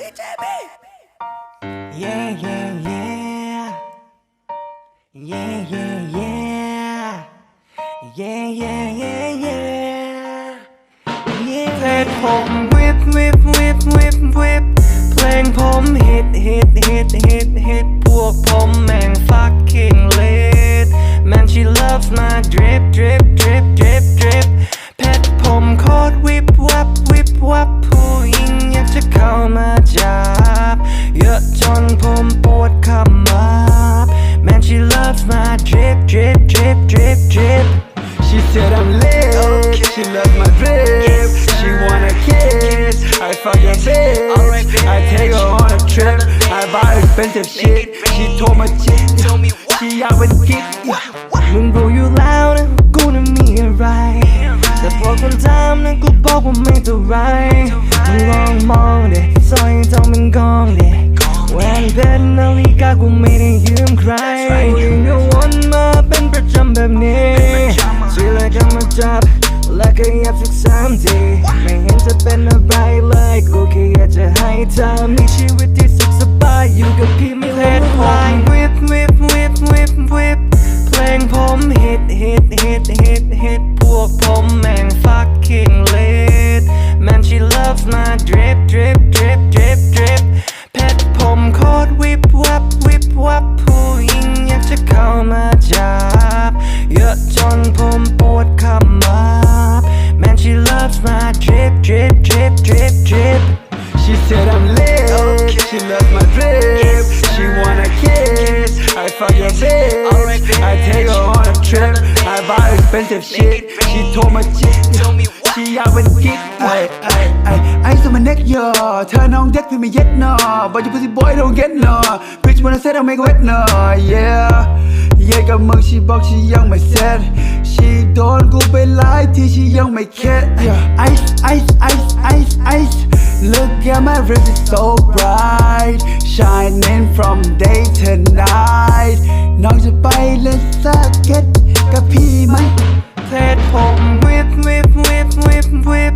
ดีเจบี Yeah, yeah, yeah. Yeah, yeah, yeah. Yeah, yeah, yeah, yeah. Yeah. เพลงผมวิบวิบวิบวิบวิบเพลงผมฮิตฮิตฮิตฮิตฮิตพวกผมแม่ง fucking lit Man she loves my drip drip drip drip drip drip drip drip She said I'm lit. She loves my drip. She wanna kiss. I fuck your bitch. Alright, bitch. I take her on a trip. I buy expensive shit. She told my chick. Tell me what? She out with kick. มึงรู้อยู่แล้วนะกูน่ะมีอะไรแต่พอคนถามนะกูบอกว่าไม่ และก็ยับสักสามที ไม่เห็นจะเป็นอะไรเลย กูแค่อยากจะให้เธอมีชีวิตที่สุขสบายอยู่กับพี่ไม่เลดพายวิบวิบวิบวิบวิบเพลงผมฮิตฮิตฮิตฮิตฮิต loves my drip drip drip drip drip She said I'm lit. She loves my drip. She wanna kiss. I fuck your bitch. Alright, bitch. I take her on a trip. I buy expensive shit. She told my chick. Tell me what? She out with kick. ไอ้ไอ้ไอ้ไอ้สมันเน็กยอเธอน้องเด็กพี่ไม่เย็ดนอ But you pussy boy don't get no Bitch when I said I make wet no Yeah เย็ดกับมึง she บอก she ยังไม่เสร็จ she โดนกูไปหลายที่ she ยังไม่เข็ด Yeah Ice ice ice ice ice Look at my wrist is so bright Shining from day to night น้องจะไปเล่นสเก็ตกับพี่ไหมเพลงผมวิบวิบวิบวิบวิบ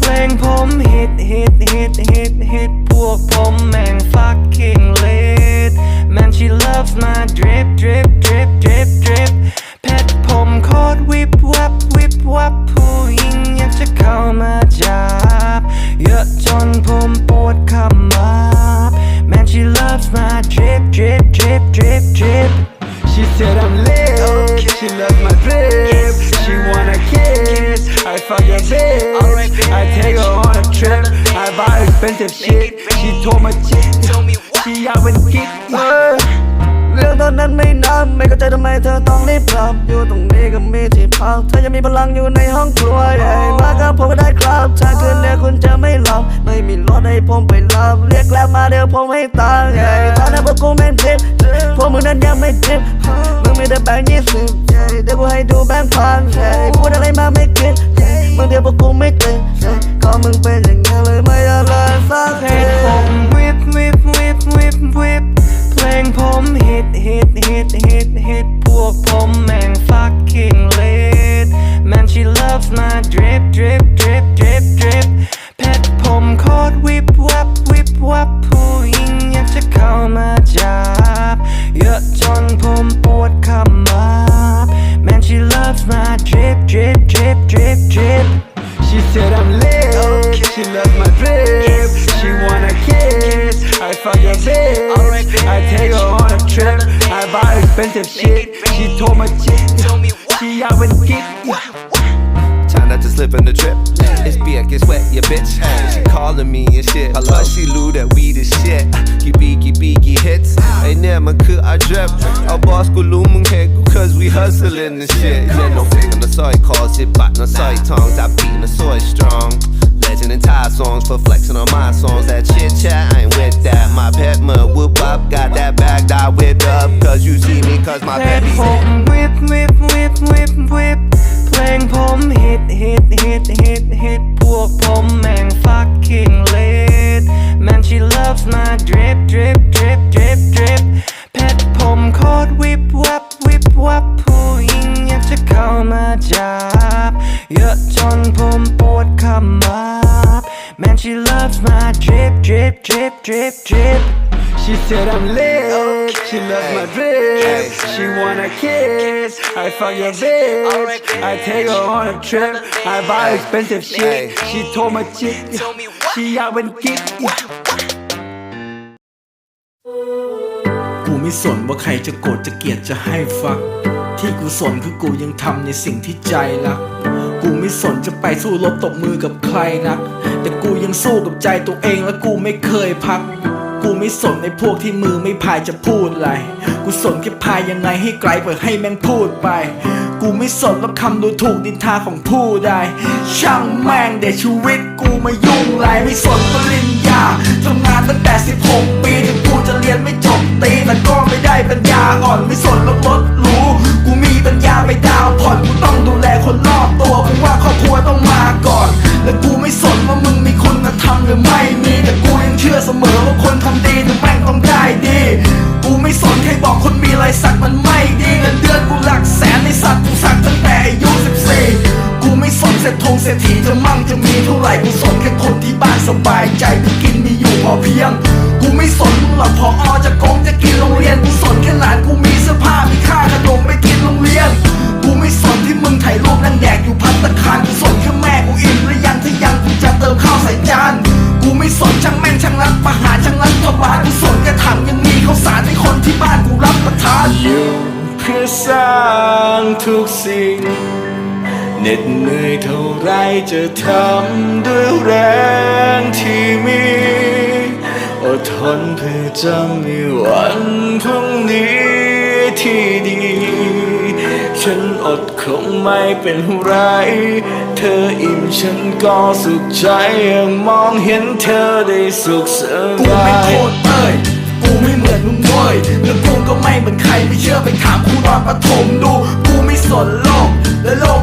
เพลงผมฮิตฮิตฮิตฮิตฮิตพวกผมแม่ง fucking lit Man she loves my drip drip said I'm lit. Okay. She loves my drip. Yes, she wanna kiss. I fuck her bitch. Right, bitch. I take her on a trip. I buy expensive shit. She told my chick. She out with kick. Real no, no, no, ไม่เข้าใจทำไมเธอต้องรีบกลับ อยู่ตรงนี้ก็มีที่พัก เธอยังมีพลังอยู่ในห้องครัวใหญ่มากับผมก็ได้ครับถ้าคืนนี้คุณจะไม่หลับ ไม่มีรถให้ผมไปรับเรียกแล้วมาเดี๋ยวผมให้ตังค์ใหญ่ตอนนั้นพวกกูไม่ทิปพวกมึงนั้นยังไม่ทิปมึงมีแต่แบงค์ยี่สิบเดี๋ยวกูให้ดูแบงค์พันพูดอะไรมาไม่คิดมึงเดี๋ยวพวกกูไม่ตื่นก็มึงเป็นอย่างไม่ expensive shit. She told my chick. Me what? She out with kick. Time not to slip in the trip. It's beer, get wet, your bitch. She calling me and shit. Plus she loo that weed is shit. You beaky beaky hits. Ain't never could I drip. Our boss go looming head cause we hustling and shit. Yeah, no fake on the soy calls it back no soy tongues. I beating the soy strong. Legend and Thai songs for flexing on my songs. That chit chat, I ain't with that. My pet ma whoop up, got that bag, I whipped up. Cause you see me, cause my เพล pet ง be ผมวิบวิบวิบวิบวิบเพลงผมฮิตฮิตฮิตฮิตฮิตพวกผมแม่ง fucking lit Man she loves my drip drip drip drip She said I'm lit, she loves my drip, she wanna kiss. I fuck your bitch, I take her on a trip. I buy expensive shit. She told my chick, she out when kick. กูไม่สนว่าใครจะโกรธจะเกลียดจะให้ฟัก ที่กูสนคือกูยังทำในสิ่งที่ใจรัก กูไม่สนจะไปสู้รบตบมือกับใครนัก แต่กูยังสู้กับใจตัวเองและกูไม่เคยพัก กูไม่สนในพวกที่มือไม่พายจะพูดอะไร กูสนแค่พายยังไงให้ไกลเปิดให้แม่งพูดไป กูไม่สนว่าคำดูถูกดินทาของผู้ใด ช่างแม่งเดชีวิตกูมายุ่งไรไม่สนปริญญาทำงานตั้งแต่ 16 ปีถึงกูจะเรียนไม่จบตีแต่ก็ไม่ได้ปัญญาอ่อนไม่สนรถรถ คนทำดีแต่แม่งต้องได้ดี กูไม่สนใครบอกคนมีรายสักมันไม่ดีเงินเดือนกูหลักแสนในสัตว์กูสักตั้งแต่อายุ14กูไม่สนเศรษฐงเศรษฐีจะมั่งจะมีเท่าไหร่กูสนแค่คนที่บ้านสบายใจกูกินมีอยู่พอเพียง กูไม่สนมึงหรอกพออจะโกงจะกินโรงเรียนกูสนแค่หลานกูมีเสื้อผ้ามีค่าขนมไปกินโรงเรียน กูไม่สนที่มึงถ่ายรูปนั่งแดกอยู่พัตตาคารกูสนแค่แม่กูอิ่มหรือยังถ้ นช่างแม่งช่างรัฐประหารช่างรัฐบาลกูสนกระถังยังมีข้าวสารให้คนที่บ้านกูรับประทานอยู่เพื่อสร้างทุกสิ่งเหน็ดเหนื่อยเท่าไรจะทำด้วยแรงที่มี อดทนเพื่อจะมีวัน ฉันอดคงไม่เป็นไร เธออิ่มฉันก็สุขใจยังมองเห็นเธอได้สุขสบาย กูไม่โทษเอ้ย กูไม่เหมือนมึงเว้ยแล้วกูก็ไม่เหมือนใครไม่เชื่อไปถามครูตอนประถมดู กูไม่สนโลกและโลก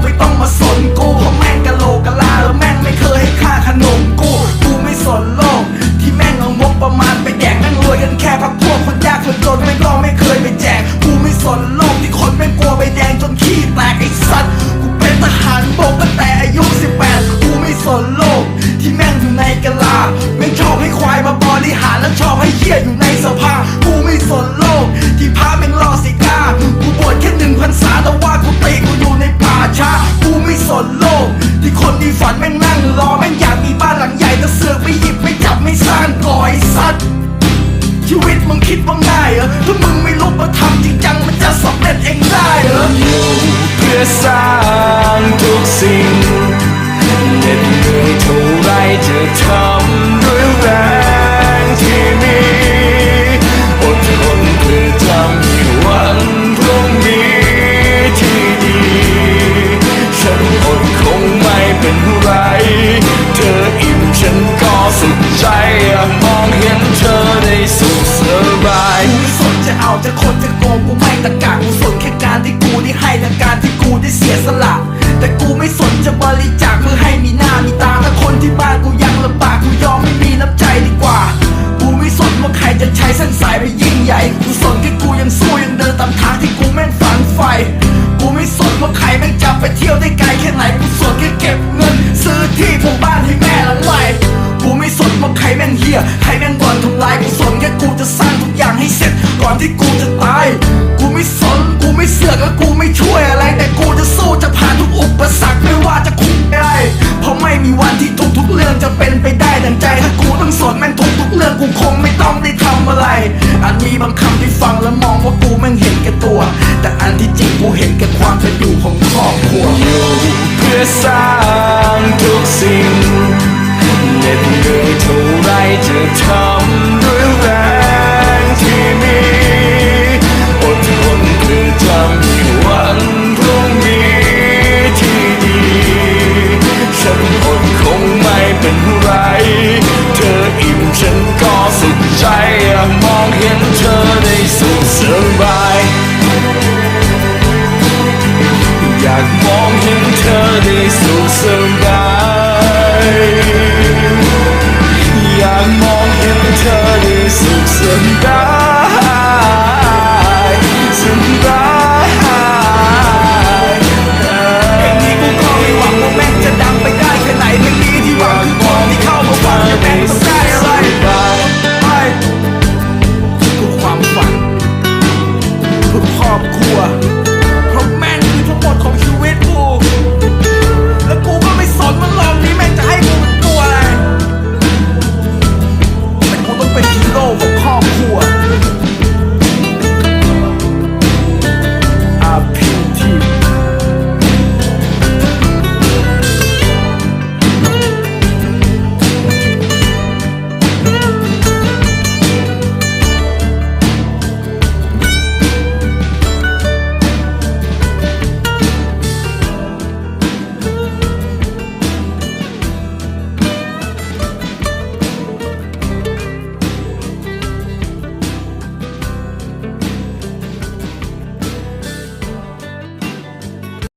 เอาจะคนจะโกงกูไม่ตะกากูสนแค่การที่กูได้ให้และการที่กูได้เสียสละ แต่กูไม่สนจะบริจาคเพื่อให้มีหน้ามีตาถ้าคนที่บ้านกูยังลำบากกูยอมไม่มีน้ำใจดีกว่า กูไม่สนว่าใครจะใช้เส้นสายไปยิ่งใหญ่ กูสนแค่กูยังสู้ยังเดินตามทางที่กูแม่งฝันใฝ่กูไม่สนว่าใครแม่งจะไปเที่ยวได้ไกลแค่ไหนกูสนแค่เก็บเงิน ซื้อที่ปลูกบ้านให้แม่หลังใหม่กูไม่สนว่าใครแม่งเฮียใครแม่งบ่อนทำลายกูสนแค่กูจะสร้างทุก อย่างให้เสร็จก่อนที่กูจะตาย กูไม่สน กูไม่เสือกและกูไม่ช่วยอะไร แต่กูจะสู้จะผ่านทุกอุปสรรคไม่ว่าจะคุ้มได้เพราะไม่มีวันที่ทุกๆเรื่องจะเป็นไปได้ดังใจ ถ้ากูต้องสนแม่งทุกๆเรื่องกูคงไม่ต้องได้ทำอะไรอาจมีบางคำที่ฟังแล้วมองว่ากูแม่งเห็นแก่ตัว แต่อันที่จริงกูเห็นแก่ความเป็นอยู่ของครอบครัวอยู่เพื่อสร้างทุกสิ่งเหน็ดเหนื่อยเท่าไรจะทำ สบายอยากมองเห็นเธอได้สุขสบาย